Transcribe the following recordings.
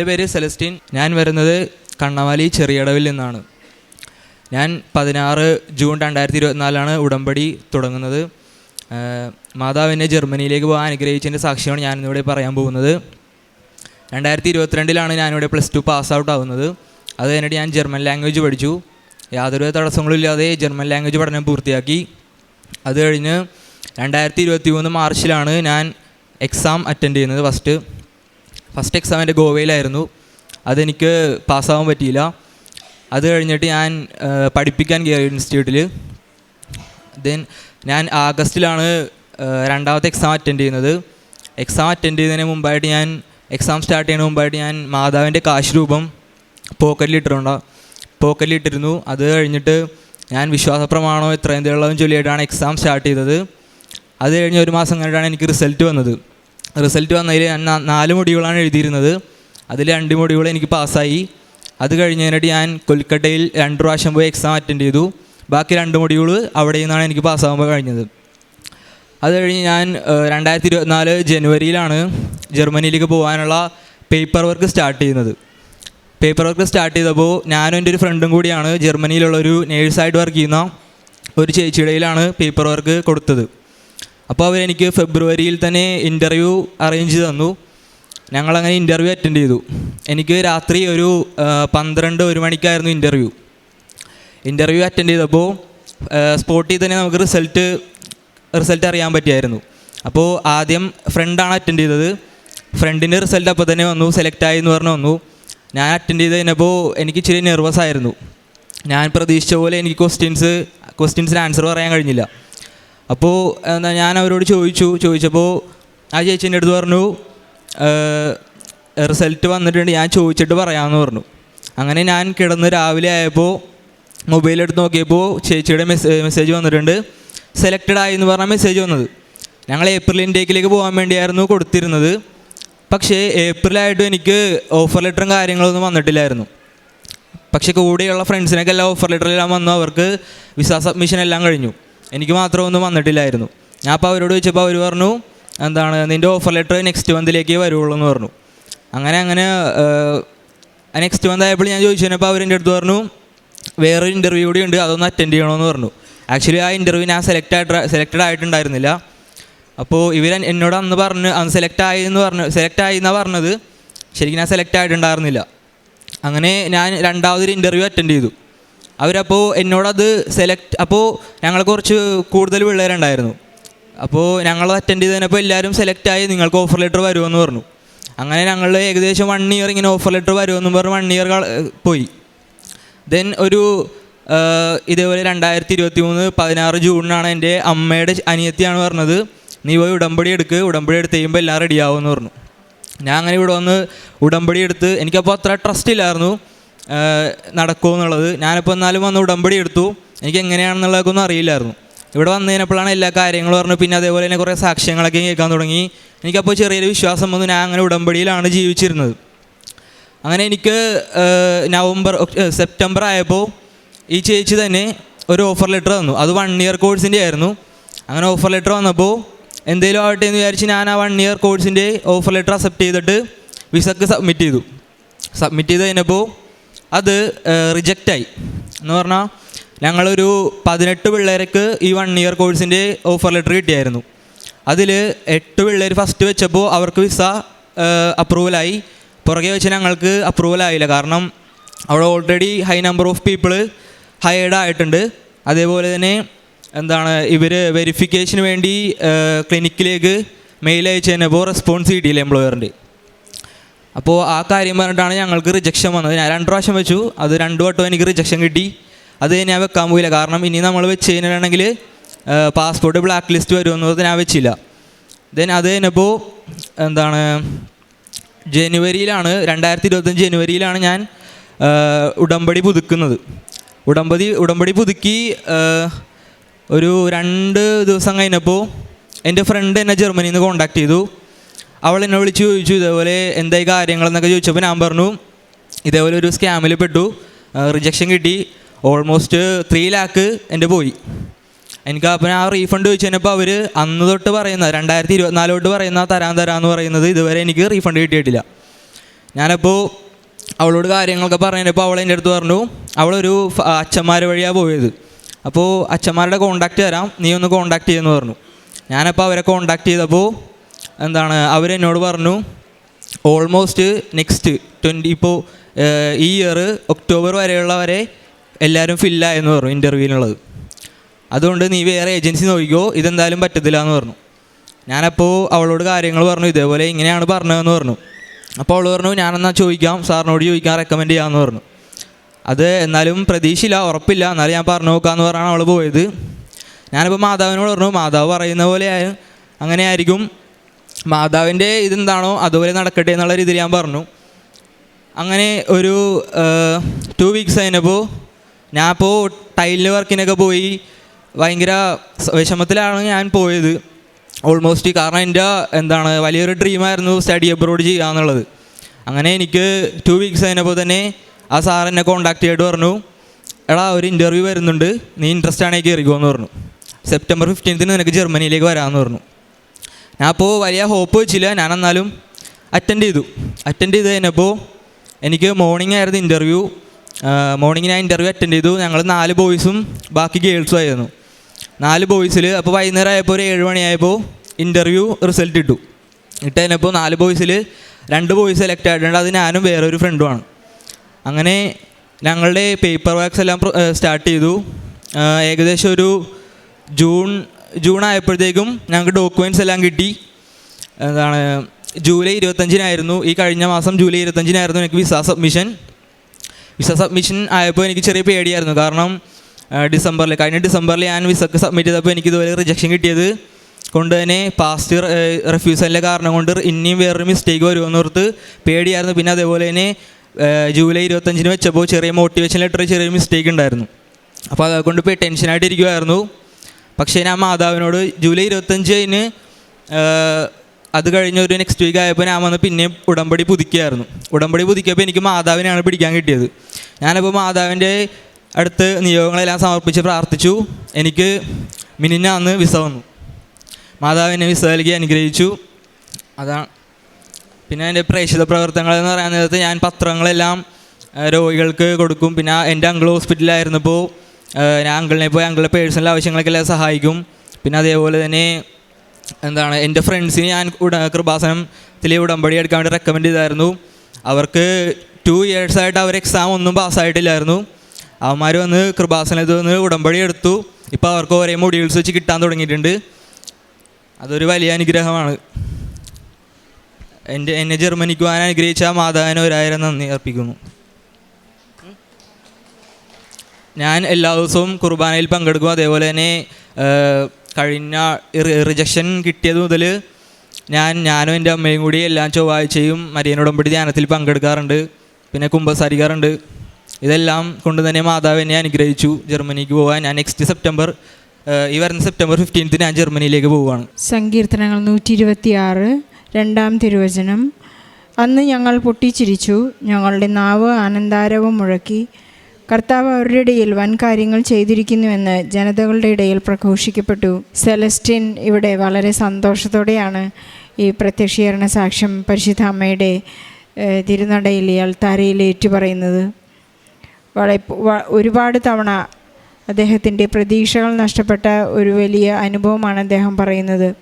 എന്റെ പേര് സെലസ്റ്റീൻ. ഞാൻ വരുന്നത് കണ്ണമാലി ചെറിയടവിൽ നിന്നാണ്. ഞാൻ പതിനാറ് ജൂൺ രണ്ടായിരത്തി ഇരുപത്തിനാലാണ് ഉടമ്പടി തുടങ്ങുന്നത്. മാതാവിനെ ജർമ്മനിയിലേക്ക് പോകാൻ അനുഗ്രഹിച്ചതിന്റെ സാക്ഷ്യമാണ് ഞാനിന്നിവിടെ പറയാൻ പോകുന്നത്. രണ്ടായിരത്തി ഇരുപത്തിരണ്ടിലാണ് ഞാനിവിടെ പ്ലസ് ടു പാസ് ഔട്ട് ആവുന്നത് അത് കഴിഞ്ഞിട്ട് ഞാൻ ജർമ്മൻ ലാംഗ്വേജ് പഠിച്ചു. യാതൊരു തടസ്സങ്ങളും ഇല്ലാതെ ജർമ്മൻ ലാംഗ്വേജ് പഠനം പൂർത്തിയാക്കി. അത് കഴിഞ്ഞ് രണ്ടായിരത്തി ഇരുപത്തി മൂന്ന് മാർച്ചിലാണ് ഞാൻ എക്സാം അറ്റൻഡ് ചെയ്യുന്നത് ഫസ്റ്റ്. ഫസ്റ്റ് എക്സാം എന്റെ ഗോവയിലായിരുന്നു. അതെനിക്ക് പാസ്സാവാൻ പറ്റിയില്ല. അത് കഴിഞ്ഞിട്ട് ഞാൻ പഠിപ്പിക്കാൻ കയറി ഇൻസ്റ്റിറ്റ്യൂട്ടിൽ ദെൻ ഞാൻ ആഗസ്റ്റിലാണ് രണ്ടാമത്തെ എക്സാം അറ്റൻഡ് ചെയ്യുന്നത്. എക്സാം അറ്റൻഡ് ചെയ്യുന്നതിന് മുമ്പായിട്ട് ഞാൻ എക്സാം സ്റ്റാർട്ട് ചെയ്യുന്നതിന് മുമ്പായിട്ട് ഞാൻ മാതാവിന്റെ കാശ് രൂപം പോക്കറ്റിലിട്ടിട്ടുണ്ട് പോക്കറ്റിലിട്ടിരുന്നു അത് കഴിഞ്ഞിട്ട് ഞാൻ വിശ്വാസപ്രമാണോ എത്രയും തീളവും ചൊല്ലിയിട്ടാണ് എക്സാം സ്റ്റാർട്ട് ചെയ്തത്. അത് കഴിഞ്ഞ് ഒരു മാസം കഴിഞ്ഞിട്ടാണ് എനിക്ക് റിസൾട്ട് വന്നത്. റിസൾട്ട് വന്നതിൽ ഞാൻ നാല് മൊഡ്യൂളാണ് എഴുതിയിരുന്നത്. അതിൽ രണ്ട് മൊഡ്യൂൾ എനിക്ക് പാസ്സായി. അത് കഴിഞ്ഞതിനായിട്ട് ഞാൻ കൊൽക്കട്ടയിൽ രണ്ട് പ്രാവശ്യം പോയി എക്സാം അറ്റൻഡ് ചെയ്തു. ബാക്കി രണ്ട് മൊഡ്യൂൾ അവിടെ നിന്നാണ് എനിക്ക് പാസ്സാകുമ്പോൾ കഴിഞ്ഞത്. അത് കഴിഞ്ഞ് ഞാൻ രണ്ടായിരത്തി ഇരുപത്തിനാല് ജനുവരിയിലാണ് ജർമ്മനിയിലേക്ക് പോകാനുള്ള പേപ്പർ വർക്ക് സ്റ്റാർട്ട് ചെയ്യുന്നത്. പേപ്പർ വർക്ക് സ്റ്റാർട്ട് ചെയ്തപ്പോൾ ഞാനും എന്റെ ഒരു ഫ്രണ്ടും കൂടിയാണ് ജർമ്മനിയിലുള്ളൊരു നേഴ്സായിട്ട് വർക്ക് ചെയ്യുന്ന ഒരു ചേച്ചിയുടെയിലാണ് പേപ്പർ വർക്ക് കൊടുത്തത്. അപ്പോൾ അവരെനിക്ക് ഫെബ്രുവരിയിൽ തന്നെ ഇന്റർവ്യൂ അറേഞ്ച് തന്നു. ഞങ്ങളങ്ങനെ ഇന്റർവ്യൂ അറ്റൻഡ് ചെയ്തു. എനിക്ക് രാത്രി ഒരു പന്ത്രണ്ട് ഒരു മണിക്കായിരുന്നു ഇന്റർവ്യൂ ഇന്റർവ്യൂ അറ്റൻഡ് ചെയ്തപ്പോൾ സ്പോട്ടിൽ തന്നെ നമുക്ക് റിസൾട്ട് റിസൾട്ട് അറിയാൻ പറ്റിയായിരുന്നു. അപ്പോൾ ആദ്യം ഫ്രണ്ടാണ് അറ്റൻഡ് ചെയ്തത്. ഫ്രണ്ടിന്റെ റിസൾട്ട് അപ്പോൾ തന്നെ വന്നു സെലക്ട് ആയി എന്ന് പറഞ്ഞു വന്നു. ഞാൻ അറ്റൻഡ് ചെയ്ത് കഴിഞ്ഞപ്പോൾ എനിക്ക് ഇച്ചിരി നെർവസ് ആയിരുന്നു. ഞാൻ പ്രതീക്ഷിച്ച പോലെ എനിക്ക് ക്വസ്റ്റ്യൻസ് ക്വസ്റ്റ്യൻസിന് ആൻസർ പറയാൻ കഴിഞ്ഞില്ല. അപ്പോൾ എന്താ ഞാൻ അവരോട് ചോദിച്ചു ചോദിച്ചപ്പോൾ ആ ചേച്ചീന്റെ അടുത്ത് പറഞ്ഞു റിസൾട്ട് വന്നിട്ടുണ്ട് ഞാൻ ചോദിച്ചിട്ട് പറയാമെന്ന് പറഞ്ഞു. അങ്ങനെ ഞാൻ കിടന്ന് രാവിലെ ആയപ്പോൾ മൊബൈലെടുത്ത് നോക്കിയപ്പോൾ ചേച്ചിയുടെ മെസ്സേജ് വന്നിട്ടുണ്ട്. സെലക്റ്റഡ് ആയി എന്ന് പറഞ്ഞ മെസ്സേജ് വന്നത്. ഞങ്ങൾ ഏപ്രിൽ ഇൻടേക്കിലേക്ക് പോകാൻ വേണ്ടിയായിരുന്നു കൊടുത്തിരുന്നത്. പക്ഷേ ഏപ്രിലായിട്ടും എനിക്ക് ഓഫർ ലെറ്ററും കാര്യങ്ങളൊന്നും വന്നിട്ടില്ലായിരുന്നു. പക്ഷേ കൂടെയുള്ള ഫ്രണ്ട്സിനൊക്കെ എല്ലാം ഓഫർ ലെറ്ററെല്ലാം വന്നു. അവർക്ക് വിസ സബ്മിഷൻ എല്ലാം കഴിഞ്ഞു. എനിക്ക് മാത്രം ഒന്നും വന്നിട്ടില്ലായിരുന്നു. ഞാൻ അപ്പോൾ അവരോട് ചോദിച്ചപ്പോൾ അവർ പറഞ്ഞു എന്താണ് നിന്റെ ഓഫർ ലെറ്റർ നെക്സ്റ്റ് മന്തിലേക്ക് വരുള്ളൂ എന്ന് പറഞ്ഞു. അങ്ങനെ അങ്ങനെ നെക്സ്റ്റ് മന്ത് ആയപ്പോൾ ഞാൻ ചോദിച്ചു കഴിഞ്ഞപ്പോൾ അവരെന്റെ അടുത്ത് പറഞ്ഞു വേറെ ഇന്റർവ്യൂ കൂടി ഉണ്ട് അതൊന്ന് അറ്റൻഡ് ചെയ്യണമെന്ന് പറഞ്ഞു. ആക്ച്വലി ആ ഇന്റർവ്യൂ ഞാൻ സെലക്ട് ആയിട്ട് സെലക്റ്റഡ് ആയിട്ടുണ്ടായിരുന്നില്ല. അപ്പോൾ ഇവർ എന്നോട് അന്ന് പറഞ്ഞ് അന്ന് സെലക്ട് ആയി എന്ന് പറഞ്ഞു സെലക്ട് ആയി എന്നാണ് പറഞ്ഞത്. ശരിക്കും ഞാൻ സെലക്ട് ആയിട്ടുണ്ടായിരുന്നില്ല. അങ്ങനെ ഞാൻ രണ്ടാമതൊരു ഇന്റർവ്യൂ അറ്റൻഡ് ചെയ്തു. അവരപ്പോൾ എന്നോടത് സെലക്ട് അപ്പോൾ ഞങ്ങൾ കുറച്ച് കൂടുതൽ പിള്ളേരുണ്ടായിരുന്നു. അപ്പോൾ ഞങ്ങൾ അറ്റൻഡ് ചെയ്തതിനപ്പോൾ എല്ലാവരും സെലക്ട് ആയി നിങ്ങൾക്ക് ഓഫർ ലെറ്റർ വരുമെന്ന് പറഞ്ഞു. അങ്ങനെ ഞങ്ങൾ ഏകദേശം വൺ ഇയർ ഇങ്ങനെ ഓഫർ ലെറ്റർ വരുമെന്ന് പറഞ്ഞ് വൺ ഇയർ പോയി. ദെൻ ഒരു ഇതേപോലെ രണ്ടായിരത്തി ഇരുപത്തി മൂന്ന് പതിനാറ് ജൂണിനാണ് എന്റെ അമ്മയുടെ അനിയത്തിയാണ് പറഞ്ഞത് നീ പോയി ഉടമ്പടി എടുക്ക് ഉടമ്പടി എടുത്ത് കഴിയുമ്പോൾ എല്ലാം റെഡിയാവുമെന്ന് പറഞ്ഞു. ഞാൻ അങ്ങനെ ഇവിടെ വന്ന് ഉടമ്പടി എടുത്ത് എനിക്കപ്പോൾ അത്ര ട്രസ്റ്റ് ഇല്ലായിരുന്നു. നടക്കുമോ എന്നുള്ളത്. ഞാനിപ്പോൾ എന്നാലും വന്ന് ഉടമ്പടി എടുത്തു. എനിക്ക് എങ്ങനെയാണെന്നുള്ളതൊക്കെ അറിയില്ലായിരുന്നു. ഇവിടെ വന്നു കഴിഞ്ഞപ്പോഴാണ് എല്ലാ കാര്യങ്ങളും പറഞ്ഞു പിന്നെ അതേപോലെ തന്നെ കുറേ സാക്ഷ്യങ്ങളൊക്കെ കേൾക്കാൻ തുടങ്ങി. എനിക്കപ്പോൾ ചെറിയൊരു വിശ്വാസം വന്നു. ഞാൻ അങ്ങനെ ഉടമ്പടിയിലാണ് ജീവിച്ചിരുന്നത്. അങ്ങനെ എനിക്ക് നവംബർ സെപ്റ്റംബർ ആയപ്പോൾ ഈ ചേച്ചി തന്നെ ഒരു ഓഫർ ലെറ്റർ തന്നു. അത് വൺ ഇയർ കോഴ്സിന്റെ ആയിരുന്നു. അങ്ങനെ ഓഫർ ലെറ്റർ വന്നപ്പോൾ എന്തെങ്കിലും ആവട്ടെ എന്ന് വിചാരിച്ച് ഞാൻ ആ വൺ ഇയർ കോഴ്സിന്റെ ഓഫർ ലെറ്റർ അക്സെപ്റ്റ് ചെയ്തിട്ട് വിസക്ക് സബ്മിറ്റ് ചെയ്തു. സബ്മിറ്റ് ചെയ്ത് കഴിഞ്ഞപ്പോൾ അത് റിജക്റ്റായി എന്ന് പറഞ്ഞാൽ ഞങ്ങളൊരു പതിനെട്ട് പിള്ളേർക്ക് ഈ വൺ ഇയർ കോഴ്സിന്റെ ഓഫർ ലെറ്റർ കിട്ടിയായിരുന്നു. അതിൽ എട്ട് പിള്ളേർ ഫസ്റ്റ് വെച്ചപ്പോൾ അവർക്ക് വിസ അപ്രൂവലായി പുറകെ വെച്ച് ഞങ്ങൾക്ക് അപ്രൂവൽ ആയില്ല. കാരണം അവിടെ already high number of people hired ആയിട്ടുണ്ട്. അതേപോലെ തന്നെ എന്താണ് ഇവർ വെരിഫിക്കേഷന് വേണ്ടി ക്ലിനിക്കിലേക്ക് മെയിൽ അയച്ചു കഴിഞ്ഞപ്പോൾ റെസ്പോൺസ് കിട്ടിയില്ല എംപ്ലോയറിന്റെ അപ്പോൾ ആ കാര്യം പറഞ്ഞിട്ടാണ് ഞങ്ങൾക്ക് റിജക്ഷൻ വന്നത്. ഞാൻ രണ്ട് പ്രാവശ്യം വെച്ചു. അത് രണ്ട് വട്ടം എനിക്ക് റിജക്ഷൻ കിട്ടി. അത് ഞാൻ വെക്കാൻ പോയില്ല. കാരണം ഇനി നമ്മൾ വെച്ച് കഴിഞ്ഞിട്ടുണ്ടെങ്കിൽ പാസ്പോർട്ട് ബ്ലാക്ക് ലിസ്റ്റ് വരുമെന്നത് ഞാൻ വെച്ചില്ല. ദെൻ അത് കഴിഞ്ഞപ്പോൾ എന്താണ് ജനുവരിയിലാണ് രണ്ടായിരത്തി ഇരുപത്തഞ്ച് ജനുവരിയിലാണ് ഞാൻ ഉടമ്പടി പുതുക്കുന്നത്. ഉടമ്പടി ഉടമ്പടി പുതുക്കി ഒരു രണ്ട് ദിവസം കഴിഞ്ഞപ്പോൾ എന്റെ ഫ്രണ്ട് എന്നെ ജർമ്മനിയിൽ നിന്ന് കോണ്ടാക്ട് ചെയ്തു. അവൾ എന്നെ വിളിച്ച് ചോദിച്ചു ഇതേപോലെ എന്തായി കാര്യങ്ങളെന്നൊക്കെ ചോദിച്ചപ്പോൾ ഞാൻ പറഞ്ഞു ഇതേപോലെ ഒരു സ്കാമിൽ പെട്ടു. റിജക്ഷൻ കിട്ടി. ഓൾമോസ്റ്റ് ത്രീ ലാക്ക് എന്റെ പോയി. എനിക്ക് അപ്പം ആ റീഫണ്ട് ചോദിച്ചു കഴിഞ്ഞപ്പോൾ അവർ അന്ന് തൊട്ട് പറയുന്ന രണ്ടായിരത്തി ഇരുപത്തിനാല് തൊട്ട് പറയുന്ന തരാൻ തരാമെന്ന് പറയുന്നത് ഇതുവരെ എനിക്ക് റീഫണ്ട് കിട്ടിയിട്ടില്ല. ഞാനപ്പോൾ അവളോട് കാര്യങ്ങളൊക്കെ പറഞ്ഞപ്പോൾ അവൾ എന്റെ അടുത്ത് പറഞ്ഞു അവളൊരു അച്ഛന്മാർ വഴിയാണ് പോയത്. അപ്പോൾ അച്ഛന്മാരുടെ കോണ്ടാക്റ്റ് തരാം. നീ ഒന്ന് കോണ്ടാക്ട് ചെയ്യുമെന്ന് പറഞ്ഞു. ഞാനപ്പോൾ അവരെ കോണ്ടാക്ട് ചെയ്തപ്പോൾ എന്താണ് അവരെന്നോട് പറഞ്ഞു ഓൾമോസ്റ്റ് നെക്സ്റ്റ് ട്വന്റി ഇപ്പോൾ ഈ ഇയർ ഒക്ടോബർ വരെയുള്ളവരെ എല്ലാവരും ഫില്ലായെന്ന് പറഞ്ഞു ഇന്റർവ്യൂവിനുള്ളത് അതുകൊണ്ട് നീ വേറെ ഏജൻസി നോക്കിക്കോ ഇതെന്തായാലും പറ്റത്തില്ല എന്ന് പറഞ്ഞു. ഞാനപ്പോൾ അവളോട് കാര്യങ്ങൾ പറഞ്ഞു ഇതേപോലെ ഇങ്ങനെയാണ് പറഞ്ഞതെന്ന് പറഞ്ഞു. അപ്പോൾ അവൾ പറഞ്ഞു ഞാനെന്നാൽ ചോദിക്കാം സാറിനോട് ചോദിക്കാൻ റെക്കമെൻഡ് ചെയ്യാമെന്ന് പറഞ്ഞു. അത് എന്നാലും പ്രതീക്ഷയില്ല ഉറപ്പില്ല. എന്നാലും ഞാൻ പറഞ്ഞു നോക്കാമെന്ന് പറഞ്ഞാണ് അവൾ പോയത്. ഞാനിപ്പോൾ മാതാവിനോട് പറഞ്ഞു മാതാവ് പറയുന്ന പോലെ അങ്ങനെയായിരിക്കും. മാതാവിന്റെ ഇതെന്താണോ അതുപോലെ നടക്കട്ടെ എന്നുള്ള രീതിയിൽ ഞാൻ പറഞ്ഞു. അങ്ങനെ ഒരു ടു വീക്സ് കഴിഞ്ഞപ്പോൾ ഞാൻ ഇപ്പോൾ വർക്കിനൊക്കെ പോയി. ഭയങ്കര വിഷമത്തിലാണ് ഞാൻ പോയത്. ഓൾമോസ്റ്റ് കാരണം എന്റെ എന്താണ് വലിയൊരു ഡ്രീമായിരുന്നു സ്റ്റഡി അബ്രോഡ് ചെയ്യുക എന്നുള്ളത് അങ്ങനെ എനിക്ക് ടു വീക്സ് കഴിഞ്ഞപ്പോൾ തന്നെ ആ സാർ എന്നെ കോണ്ടാക്ട് ചെയ്തിട്ട് പറഞ്ഞു എടാ ഒരു ഇന്റർവ്യൂ വരുന്നുണ്ട്. നീ ഇൻട്രസ്റ്റ് ആണെങ്കിൽ കയറിക്കോ എന്ന് പറഞ്ഞു. സെപ്റ്റംബർ ഫിഫ്റ്റീൻത്തിന് നിനക്ക് ജർമ്മനിയിലേക്ക് വരാമെന്ന് പറഞ്ഞു. ഞാൻ അപ്പോൾ വലിയ ഹോപ്പ് വെച്ചില്ല. ഞാൻ എന്നാലും അറ്റൻഡ് ചെയ്തു. അറ്റൻഡ് ചെയ്ത് കഴിഞ്ഞപ്പോൾ എനിക്ക് മോർണിംഗ് ആയിരുന്നു ഇന്റർവ്യൂ മോർണിംഗ് ഞാൻ ഇന്റർവ്യൂ അറ്റൻഡ് ചെയ്തു. ഞങ്ങൾ നാല് ബോയ്സും ബാക്കി ഗേൾസും ആയിരുന്നു. നാല് ബോയ്സിൽ അപ്പോൾ വൈകുന്നേരം ആയപ്പോൾ ഒരു ഏഴ് മണിയായപ്പോൾ ഇന്റർവ്യൂ റിസൾട്ട് ഇട്ടു. ഇട്ട് കഴിഞ്ഞപ്പോൾ നാല് ബോയ്സിൽ രണ്ട് ബോയ്സ് സെലക്ട് ആയിട്ടുണ്ട്. അത് ഞാനും വേറൊരു ഫ്രണ്ടുമാണ് അങ്ങനെ ഞങ്ങളുടെ പേപ്പർ വർക്ക്സ് എല്ലാം സ്റ്റാർട്ട് ചെയ്തു. ഏകദേശം ഒരു ജൂൺ ജൂൺ ആയപ്പോഴത്തേക്കും ഞങ്ങൾക്ക് ഡോക്യുമെന്റ്സ് എല്ലാം കിട്ടി. എന്താണ് ജൂലൈ ഇരുപത്തഞ്ചിനായിരുന്നു. ഈ കഴിഞ്ഞ മാസം ജൂലൈ ഇരുപത്തഞ്ചിനായിരുന്നു എനിക്ക് വിസ സബ്മിഷൻ വിസ സബ്മിഷൻ ആയപ്പോൾ എനിക്ക് ചെറിയ പേടിയായിരുന്നു. കാരണം ഡിസംബറിൽ കഴിഞ്ഞ ഡിസംബറിൽ ഞാൻ വിസക്ക് സബ്മിറ്റ് ചെയ്തപ്പോൾ എനിക്ക് ഇതുപോലെ റിജക്ഷൻ കിട്ടിയത്. കൊണ്ട് തന്നെ പാസ്റ്റ് റെഫ്യൂസലിന്റെ കാരണം കൊണ്ട് ഇനിയും വേറൊരു മിസ്റ്റേക്ക് വരുമെന്ന് ഓർത്ത് പേടിയായിരുന്നു. പിന്നെ അതേപോലെ തന്നെ ജൂലൈ ഇരുപത്തഞ്ചിന് വെച്ചപ്പോൾ ചെറിയ മോട്ടിവേഷൻ ലെറ്റർ ചെറിയ മിസ്റ്റേക്ക് ഉണ്ടായിരുന്നു. അപ്പോൾ അതുകൊണ്ട് ഇപ്പോൾ ടെൻഷനായിട്ട് ഇരിക്കുമായിരുന്നു പക്ഷേ ഞാൻ മാതാവിനോട് ജൂലൈ ഇരുപത്തഞ്ചിന് അത് കഴിഞ്ഞ ഒരു നെക്സ്റ്റ് വീക്ക് ആയപ്പോൾ ഞാൻ വന്ന് പിന്നെയും ഉടമ്പടി പുതുക്കിയായിരുന്നു. ഉടമ്പടി പുതുക്കിയപ്പോൾ എനിക്ക് മാതാവിനെയാണ് പിടിക്കാൻ കിട്ടിയത്. ഞാനപ്പോൾ മാതാവിന്റെ അടുത്ത് നിയോഗങ്ങളെല്ലാം സമർപ്പിച്ച് പ്രാർത്ഥിച്ചു. എനിക്ക് മിനിഞ്ഞാന്ന് വിസ വന്നു. മാതാവിനെ വിസ നൽകി അനുഗ്രഹിച്ചു. അതാണ് പിന്നെ എന്റെ പ്രേക്ഷിത പ്രവർത്തനങ്ങൾ എന്ന് പറയാൻ നേരത്ത് ഞാൻ പത്രങ്ങളെല്ലാം രോഗികൾക്ക് കൊടുക്കും. പിന്നെ എന്റെ അങ്കിൾ ഹോസ്പിറ്റലിലായിരുന്നപ്പോൾ ഞാൻ അങ്കിളിനെ പോയി അങ്കിളുടെ പേഴ്സണൽ ആവശ്യങ്ങൾക്കെല്ലാം സഹായിക്കും. പിന്നെ അതേപോലെ തന്നെ എന്താണ് എന്റെ ഫ്രണ്ട്സിന് ഞാൻ ഉട കൃപാസനത്തിൽ ഉടമ്പടി എടുക്കാൻ വേണ്ടി റെക്കമെൻഡ് ചെയ്തായിരുന്നു. അവർക്ക് ടു ഇയേഴ്സായിട്ട് അവർ എക്സാം ഒന്നും പാസ്സായിട്ടില്ലായിരുന്നു അവന്മാർ വന്ന് കൃപാസനത്തിൽ വന്ന് ഉടമ്പടി എടുത്തു. ഇപ്പോൾ അവർക്ക് ഒരേ മൊഡ്യൂൾസ് വെച്ച് കിട്ടാൻ തുടങ്ങിയിട്ടുണ്ട്. അതൊരു വലിയ അനുഗ്രഹമാണ്. എന്റെ എന്നെ ജർമ്മനിക്ക് പോകാൻ അനുഗ്രഹിച്ച മാതാവിന് ഒരായിരം നന്ദി അർപ്പിക്കുന്നു. ഞാൻ എല്ലാ ദിവസവും കുർബാനയിൽ പങ്കെടുക്കും. അതേപോലെ തന്നെ കഴിഞ്ഞ റിജക്ഷൻ കിട്ടിയത് മുതൽ ഞാൻ ഞാനും എന്റെ അമ്മയും കൂടി എല്ലാ ചൊവ്വാഴ്ചയും മരിയനോടമ്പടി ധ്യാനത്തിൽ പങ്കെടുക്കാറുണ്ട്. പിന്നെ കുമ്പസാരിക്കാറുണ്ട്. ഇതെല്ലാം കൊണ്ട് തന്നെ മാതാവ് എന്നെ അനുഗ്രഹിച്ചു ജർമ്മനിക്ക് പോകാൻ. ഞാൻ നെക്സ്റ്റ് സെപ്റ്റംബർ ഈ വരുന്ന സെപ്റ്റംബർ ഫിഫ്റ്റീൻത്ത് ഞാൻ ജർമ്മനിയിലേക്ക് പോവുകയാണ്. സങ്കീർത്തനങ്ങൾ നൂറ്റി ഇരുപത്തിയാറ് രണ്ടാം തിരുവചനം. അന്ന് ഞങ്ങൾ പൊട്ടിച്ചിരിച്ചു. ഞങ്ങളുടെ നാവ് ആനന്ദാരവം മുഴക്കി. കർത്താവ് അവരുടെ ഇടയിൽ വൻ കാര്യങ്ങൾ ചെയ്തിരിക്കുന്നുവെന്ന് ജനതകളുടെ ഇടയിൽ പ്രഘോഷിക്കപ്പെട്ടു. സെലസ്റ്റിൻ ഇവിടെ വളരെ സന്തോഷത്തോടെയാണ് ഈ പ്രത്യക്ഷീകരണ സാക്ഷ്യം പരിശുദ്ധ അമ്മയുടെ തിരുനടയിൽ അൾത്താരയിൽ ഏറ്റുപറയുന്നത്. വളരെ ഒരുപാട് തവണ അദ്ദേഹത്തിന്റെ പ്രതീക്ഷകൾ നഷ്ടപ്പെട്ട ഒരു വലിയ അനുഭവമാണ് അദ്ദേഹം പറയുന്നത്.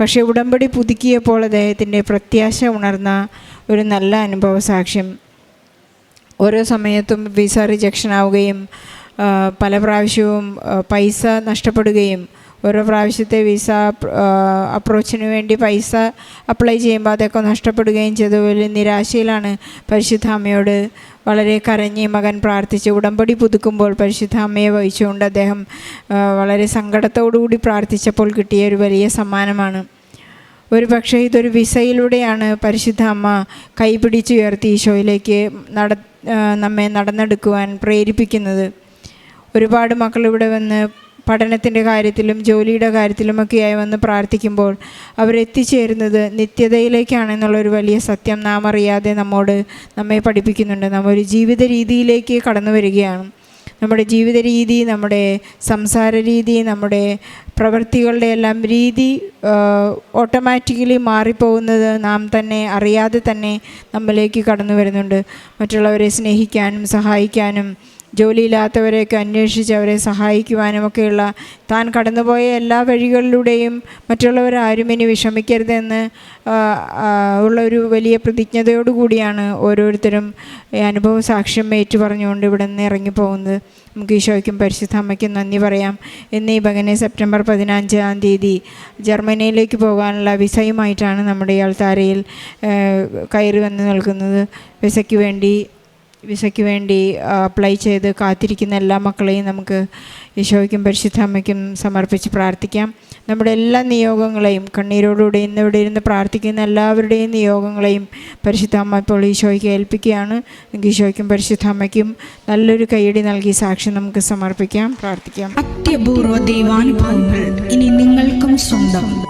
പക്ഷേ ഉടമ്പടി പുതുക്കിയപ്പോൾ അദ്ദേഹത്തിന്റെ പ്രത്യാശ ഉണർന്ന ഒരു നല്ല അനുഭവ സാക്ഷ്യം. ഓരോ സമയത്തും വിസ റിജക്ഷൻ ആവുകയും പല പ്രാവശ്യവും പൈസ നഷ്ടപ്പെടുകയും ഓരോ പ്രാവശ്യത്തെ വിസ അപ്രോച്ചിന് വേണ്ടി പൈസ അപ്ലൈ ചെയ്യുമ്പോൾ അതൊക്കെ നഷ്ടപ്പെടുകയും ചെയ്തു. വലിയ നിരാശയിലാണ് പരിശുദ്ധ അമ്മയോട് വളരെ കരഞ്ഞ് മകൻ പ്രാർത്ഥിച്ച് ഉടമ്പടി പുതുക്കുമ്പോൾ പരിശുദ്ധ അമ്മയെ വഹിച്ചുകൊണ്ട് അദ്ദേഹം വളരെ സങ്കടത്തോടുകൂടി പ്രാർത്ഥിച്ചപ്പോൾ കിട്ടിയ ഒരു വലിയ സമ്മാനമാണ്. ഒരു പക്ഷേ ഇതൊരു വിസയിലൂടെയാണ് പരിശുദ്ധ അമ്മ കൈപിടിച്ചുയർത്തി ഈശോയിലേക്ക് നട നമ്മെ നടന്നെടുക്കുവാൻ പ്രേരിപ്പിക്കുന്നത്. ഒരുപാട് മക്കൾ ഇവിടെ വന്ന് പഠനത്തിന്റെ കാര്യത്തിലും ജോലിയുടെ കാര്യത്തിലുമൊക്കെയായി വന്ന് പ്രാർത്ഥിക്കുമ്പോൾ അവരെത്തിച്ചേരുന്നത് നിത്യതയിലേക്കാണെന്നുള്ളൊരു വലിയ സത്യം നാം അറിയാതെ നമ്മോട് നമ്മെ പഠിപ്പിക്കുന്നുണ്ട്. നാം ഒരു ജീവിത രീതിയിലേക്ക് കടന്നു വരികയാണ്. നമ്മുടെ ജീവിത രീതി നമ്മുടെ സംസാര രീതി നമ്മുടെ പ്രവൃത്തികളുടെ എല്ലാം രീതി ഓട്ടോമാറ്റിക്കലി മാറിപ്പോകുന്നത് നാം തന്നെ അറിയാതെ തന്നെ നമ്മിലേക്ക് കടന്നു വരുന്നുണ്ട്. മറ്റുള്ളവരെ സ്നേഹിക്കാനും സഹായിക്കാനും ജോലിയില്ലാത്തവരെയൊക്കെ അന്വേഷിച്ച് അവരെ സഹായിക്കുവാനുമൊക്കെയുള്ള താൻ കടന്നുപോയ എല്ലാ വഴികളിലൂടെയും മറ്റുള്ളവരാരും ഇനി വിഷമിക്കരുതെന്ന് ഉള്ള ഒരു വലിയ പ്രതിജ്ഞതയോടുകൂടിയാണ് ഓരോരുത്തരും അനുഭവ സാക്ഷ്യം ഏറ്റുപറഞ്ഞുകൊണ്ട് ഇവിടെ നിന്ന് ഇറങ്ങിപ്പോകുന്നത്. നമുക്ക് ഈശോയ്ക്കും പരിശുദ്ധ അമ്മയ്ക്കും നന്ദി പറയാം. എന്നീ ഭഗനെ സെപ്റ്റംബർ പതിനഞ്ചാം തീയതി ജർമ്മനിയിലേക്ക് പോകാനുള്ള വിസയുമായിട്ടാണ് നമ്മുടെ ഇയാൾ താരയിൽ കയറി വന്ന് നിൽക്കുന്നത്. വിസയ്ക്ക് വേണ്ടി വിസയ്ക്ക് വേണ്ടി അപ്ലൈ ചെയ്ത് കാത്തിരിക്കുന്ന എല്ലാ മക്കളെയും നമുക്ക് ഈശോയ്ക്കും പരിശുദ്ധ അമ്മയ്ക്കും സമർപ്പിച്ച് പ്രാർത്ഥിക്കാം. നമ്മുടെ എല്ലാ നിയോഗങ്ങളെയും കണ്ണീരോടുകൂടി ഇന്നിവിടെ ഇരുന്ന് പ്രാർത്ഥിക്കുന്ന എല്ലാവരുടെയും നിയോഗങ്ങളെയും പരിശുദ്ധാമ്മ ഇപ്പോൾ ഈശോയ്ക്ക് ഏൽപ്പിക്കുകയാണ്. നമുക്ക് ഈശോയ്ക്കും പരിശുദ്ധ അമ്മയ്ക്കും നല്ലൊരു കൈയടി നൽകി സാക്ഷി നമുക്ക് സമർപ്പിക്കാം പ്രാർത്ഥിക്കാം. അത്യപൂർവ ദൈവാനുഭവങ്ങൾ ഇനി നിങ്ങൾക്കും സ്വന്തം.